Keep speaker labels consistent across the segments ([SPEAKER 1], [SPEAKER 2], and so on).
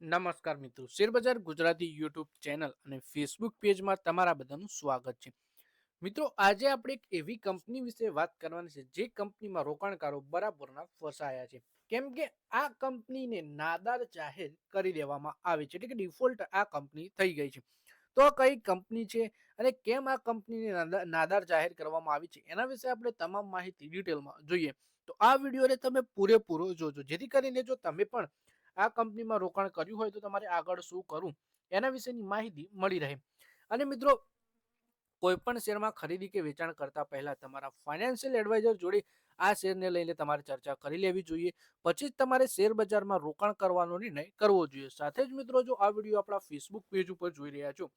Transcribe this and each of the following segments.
[SPEAKER 1] નમસ્કાર મિત્રો. શેરબજાર ગુજરાતી યુટ્યુબ ચેનલ અને ફેસબુક પેજમાં તમારા બધાનું સ્વાગત છે. મિત્રો, આજે આપણે એક એવી કંપની વિશે વાત કરવાની છે, જે કંપનીમાં રોકાણકારો બરાબરના ફસાયા છે. કેમ કે આ કંપનીને નાદાર જાહેર કરી દેવામાં આવી છે, એટલે કે ડિફોલ્ટ આ કંપની થઈ ગઈ છે. તો કઈ કંપની છે અને કેમ આ કંપનીને નાદાર જાહેર કરવામાં આવી છે, એના વિશે આપણે તમામ માહિતી ડિટેલમાં જોઈએ. તો આ વિડીયોને તમે પૂરેપૂરો જોજો. જેથી કરીને જો તમે પણ આ કંપનીમાં રોકાણ કર્યું હોય તો તમારે આગળ શું કરવું? એના વિશેની માહિતી મળી રહે. અને મિત્રો, કોઈપણ શેરમાં ખરીદી કે વેચાણ કરતા પહેલા તમારા ફાઇનાન્શિયલ એડવાઇઝર જોડે આ શેરને લઈને તમારે ચર્ચા કરી લેવી જોઈએ. પછી જ તમારે શેર બજારમાં રોકાણ કરવાનો નિર્ણય કરવો જોઈએ. સાથે જ મિત્રો, જો આ વીડિયો આપણા ફેસબુક પેજ ઉપર જોઈ રહ્યા છો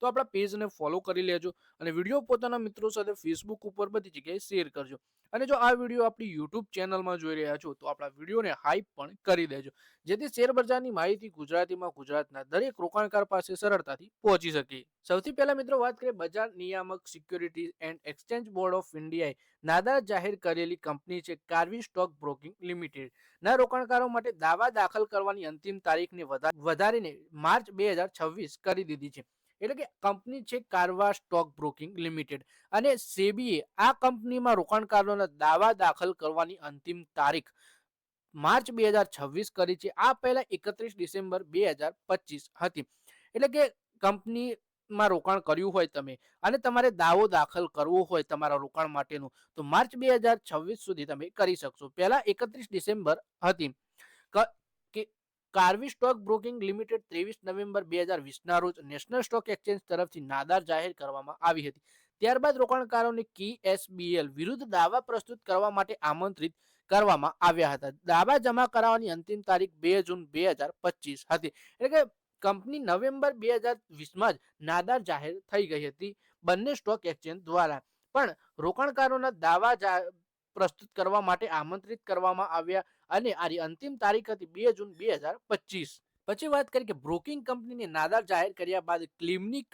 [SPEAKER 1] તો આપણા પેજને ફોલો કરી લેજો અને વીડિયો પોતાના મિત્રો સાથે ફેસબુક ઉપર બધી જગ્યાએ શેર કરજો. અને જો આ વીડિયો આપણી યુટ્યુબ ચેનલમાં જોઈ રહ્યા છો, તો આપણા વિડીયોને હાઈપ પણ કરી દેજો. જેથી શેર બજારની માહિતી ગુજરાતીમાં ગુજરાતના દરેક રોકાણકાર પાસે સરળતાથી પહોંચી શકે. સૌથી પહેલા મિત્રો વાત કરીએ બજાર નિયામક securities and exchange board of ઇન્ડિયાએ નાદા જાહેર કરેલી કંપની છે કાર્વી સ્ટોક બ્રોકિંગ લિમિટેડ ના રોકાણકારો માટે દાવા દાખલ કરવાની અંતિમ તારીખને વધા- વધારીને માર્ચ બે કરી દીધી છે. એટલે કે કંપની છે કારવા સ્ટોક બ્રોકિંગ લિમિટેડ. અને સેબીએ આ કંપનીમાં રોકાણકારોના દાવા દાખલ કરવાની અંતિમ તારીખ માર્ચ બે હજાર છવ્વીસ કરી છે. આ પહેલા એકત્રીસ ડિસેમ્બર બે હજાર પચીસ હતી. એટલે કે કંપનીમાં રોકાણ કર્યું હોય તમે અને તમારે દાવો દાખલ કરવો હોય તમારા રોકાણ માટેનું, તો માર્ચ બે હજાર છવ્વીસ સુધી તમે કરી શકશો. પહેલા એકત્રીસ ડિસેમ્બર હતી. કાર્વી સ્ટોક બ્રોકિંગ લિમિટેડ ત્રેવીસ નવેમ્બર બે હજાર વીસના રોજ નેશનલ સ્ટોક એક્સચેન્જ તરફથી નાદાર જાહેર કરવામાં આવી હતી. ત્યારબાદ રોકાણકારોને કી એસબીએલ વિરુદ્ધ દાવા પ્રસ્તુત કરવા માટે આમંત્રિત કરવામાં આવ્યા હતા. દાવા જમા કરાવવાની અંતિમ તારીખ બે જૂન બે હજાર પચીસ હતી. એટલે કે કંપની નવેમ્બર બે હજાર વીસમાં જ નાદાર જાહેર થઈ ગઈ હતી બંને સ્ટોક એક્સચેન્જ દ્વારા. પણ રોકાણકારોના દાવા પ્રસ્તુત કરવા માટે આમંત્રિત કરવામાં આવ્યા અને આની અંતિમ તારીખ હતી બે જૂન બે હજાર પચીસ. પછી વાત કરી કે બ્રોકિંગ કંપનીને નાદાર જાહેર કર્યા બાદ ક્લેમની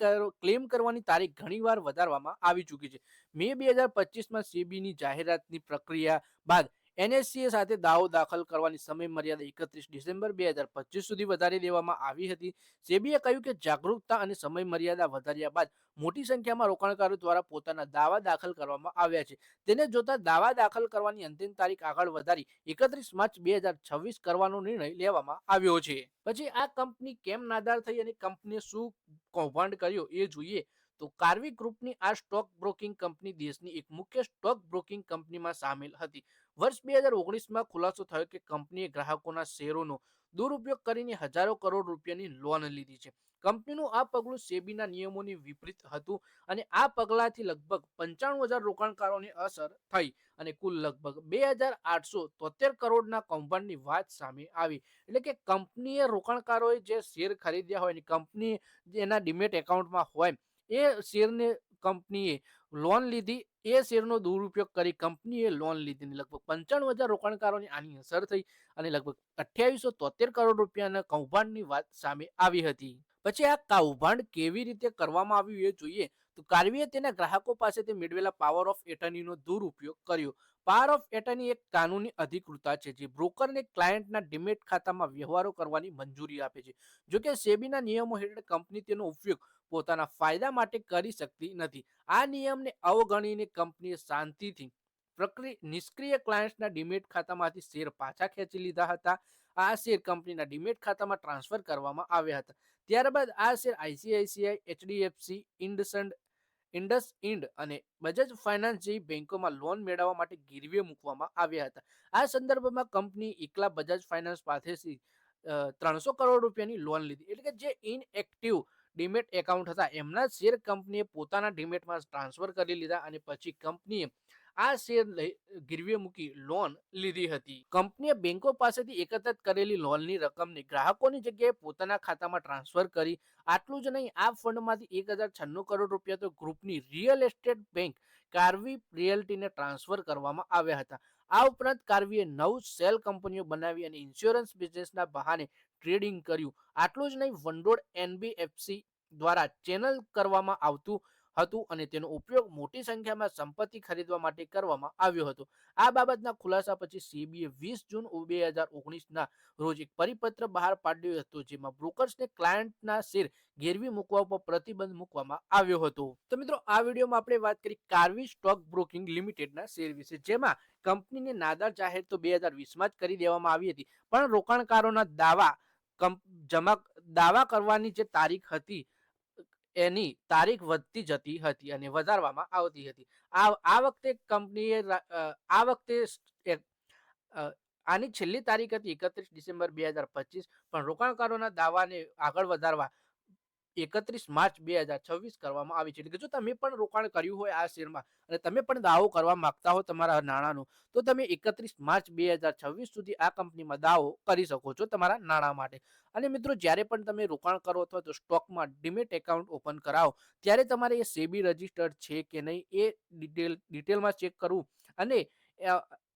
[SPEAKER 1] ક્લેમ કરવાની તારીખ ઘણીવાર વધારવામાં આવી ચૂકી છે. મે બે હજાર પચીસમાં સેબીની જાહેરાતની પ્રક્રિયા બાદ એનએસસીએ સાથે દાવો દાખલ કરવાની સમય મર્યાદા એકત્રીસ ડિસેમ્બર બે હજાર પચીસ સુધી વધારી દેવામાં આવી હતી. સેબીએ કહ્યું કે જાગૃતતા અને સમય મર્યાદા વધાર્યા બાદ મોટી સંખ્યામાં રોકાણકારો દ્વારા પોતાના દાવા દાખલ કરવામાં આવ્યા છે. તેને જોતા દાવા દાખલ કરવાની અંતિમ તારીખ આગળ વધારી એકત્રીસ માર્ચ બે હજાર છવ્વીસ કરવાનો નિર્ણય લેવામાં આવ્યો છે. પછી આ કંપની કેમ નાદાર થઈ અને કંપનીએ શું કૌભાંડ કર્યો એ જોઈએ. તો કાર્વી ગ્રુપની આ સ્ટોક બ્રોકિંગ કંપની દેશની એક મુખ્ય સ્ટોક બ્રોકિંગ કંપનીમાં સામેલ હતી. વર્ષ બે હજાર ઓગણીસમાં ખુલાસો થયો કે કંપનીએ ગ્રાહકોના શેરોનો દુરુપયોગ કરીને હજારો કરોડ રૂપિયાની લોન લીધી છે. કંપનીનું આ પગલું સેબીના નિયમોની વિપરીત હતું અને આ પગલાંથી લગભગ પંચાણું હજાર રોકાણકારોને અસર થઈ અને કુલ લગભગ બે હજાર આઠસો તોતેર કરોડના કૌભાંડની વાત સામે આવી. એટલે કે કંપનીએ રોકાણકારોએ જે શેર ખરીદ્યા હોય અને કંપની એના ડિમેટ એકાઉન્ટમાં હોય એ શેરને કંપનીએ લોન લીધી. એ શેરનો દુરુપયોગ કરી કંપનીએ લોન લીધી અને લગભગ પંચાણું હજાર રોકાણકારોની આની અસર થઈ અને લગભગ અઠ્યાવીસો તોતેર કરોડ રૂપિયાના કૌભાંડની વાત સામે આવી હતી. પછી આ કૌભાંડ કેવી રીતે કરવામાં આવ્યું એ જોઈએ. તો કાર્વીએ તેના ગ્રાહકો પાસેથી મેળવેલા પાવર ઓફ એટર્નીનો દુરુપયોગ કર્યો. પાવર ઓફ એટર્ની એક કાનૂની અધિકૃતતા છે, જે બ્રોકરને ક્લાયન્ટના ડિમેટ ખાતામાં વ્યવહારો કરવાની મંજૂરી આપે છે. જો કે સેબીના નિયમો હેઠળ કંપની તેનો ઉપયોગ પોતાના ફાયદા માટે કરી શકતી નથી. આ નિયમને અવગણીને કંપનીએ શાંતિથી પ્રક્રિયા નિષ્ક્રિય ક્લાયન્ટ્સના ડિમેટ ખાતામાંથી શેર પાછા ખેંચી લીધા હતા. આ શેર કંપનીના ડિમેટ ખાતામાં ટ્રાન્સફર કરવામાં આવ્યા હતા. ત્યારબાદ આ share ICICI HDFC IndusInd IndusInd અને બજાજ ફાઇનાન્સ જેવી બેંકોમાં લોન મેળવવા માટે ગીરવે મૂકવામાં આવ્યા હતા. આ સંદર્ભમાં કંપની એકલા બજાજ ફાઇનાન્સ પાસેથી ત્રણસો કરોડ રૂપિયાની લોન લીધી. એટલે કે જે ઇનએક્ટિવ ડીમેટ એકાઉન્ટ હતા, એમના શેર કંપનીએ પોતાના ડીમેટમાં ટ્રાન્સફર કરી લીધા અને પછી કંપનીએ આ શેર ગીરવે મૂકી લોન લીધી હતી. કંપનીએ બેંકો પાસેથી એકત્રિત કરેલી લોનની રકમને ગ્રાહકોની જગ્યાએ પોતાના ખાતામાં ટ્રાન્સફર કરી. આટલું જ નહીં, આ ફંડમાંથી એક હજાર છન્નું કરોડ રૂપિયા તો ગ્રુપની રિયલ એસ્ટેટ બેંક કાર્વી રિયલ્ટીને ટ્રાન્સફર કરવામાં આવ્યા હતા. આ ઉપરાંત કાર્વીએ નવ સેલ કંપનીઓ બનાવી અને ઇન્સ્યોરન્સ બિઝનેસના બહાને ટ્રેડિંગ કર્યું. આટલું જ નહીં, વંડોળ એનબીએફસી દ્વારા ચેનલ કરવામાં આવતું હતું અને તેનો ઉપયોગ મોટી સંખ્યામાં સંપત્તિ ખરીદવા માટે કરવામાં આવ્યો હતો. આ બાબતના ખુલાસા પછી સીબીએ વીસ જૂન બે હજાર ઓગણીસના રોજ એક પરિપત્ર બહાર પાડ્યો હતો, જેમાં બ્રોકર્સને ક્લાયન્ટના શેર ગેરવી મૂકવા ઉપર પ્રતિબંધ મૂકવામાં આવ્યો હતો. તો મિત્રો, આ વિડીયોમાં આપણે વાત કરી કાર્વી સ્ટોક બ્રોકિંગ લિમિટેડના શેર વિશે, જેમાં કંપનીને નાદાર જાહેર તો બે હજાર વીસમાં જ કરી દેવામાં આવી હતી, પણ રોકાણકારોના દાવા જમા, દાવા કરવાની જે તારીખ હતી એની તારીખ વધતી જતી હતી અને વધારવામાં આવતી હતી. આ આ વખતે કંપનીએ આ વખતે આની છેલ્લી તારીખ હતી એકત્રીસ ડિસેમ્બર બે હજાર પચીસ, પણ રોકાણકારોના દાવાને આગળ વધારવા એકત્રીસ માર્ચ બે હજાર છવ્વીસ કરવામાં આવી છે. એટલે કે જો તમે પણ રોકાણ કર્યું હોય આ શેરમાં અને તમે પણ દાવો કરવા માંગતા હો તમારા નાણાંનો, તો તમે એકત્રીસ માર્ચ બે હજાર છવ્વીસ સુધી આ કંપનીમાં દાવો કરી શકો છો તમારા નાણાં માટે. અને મિત્રો, જ્યારે પણ તમે રોકાણ કરો અથવા તો સ્ટોકમાં ડિમેટ એકાઉન્ટ ઓપન કરાવો, ત્યારે તમારે એ સેબી રજિસ્ટર્ડ છે કે નહીં એ ડિટેલ, ડિટેલમાં ચેક કરવું અને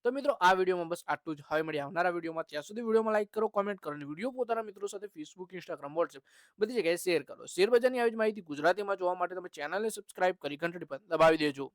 [SPEAKER 1] તો મિત્રો, આ વિડીયોમાં બસ આટલું જ. હવે મળી આવનારા વિડીયોમાં. ત્યાં સુધી વિડીયોમાં લાઈક કરો કોમેન્ટ કરો અને વીડિયો પોતાના મિત્રો સાથે ફેસબુક ઇન્સ્ટાગ્રામ વોટ્સએપ બધી જગ્યાએ શેર કરો. શેર બજારની આવી જ માહિતી ગુજરાતીમાં જોવા માટે તમે ચેનલને સબસ્ક્રાઇબ કરી ઘંટડી પર દબાવી દેજો.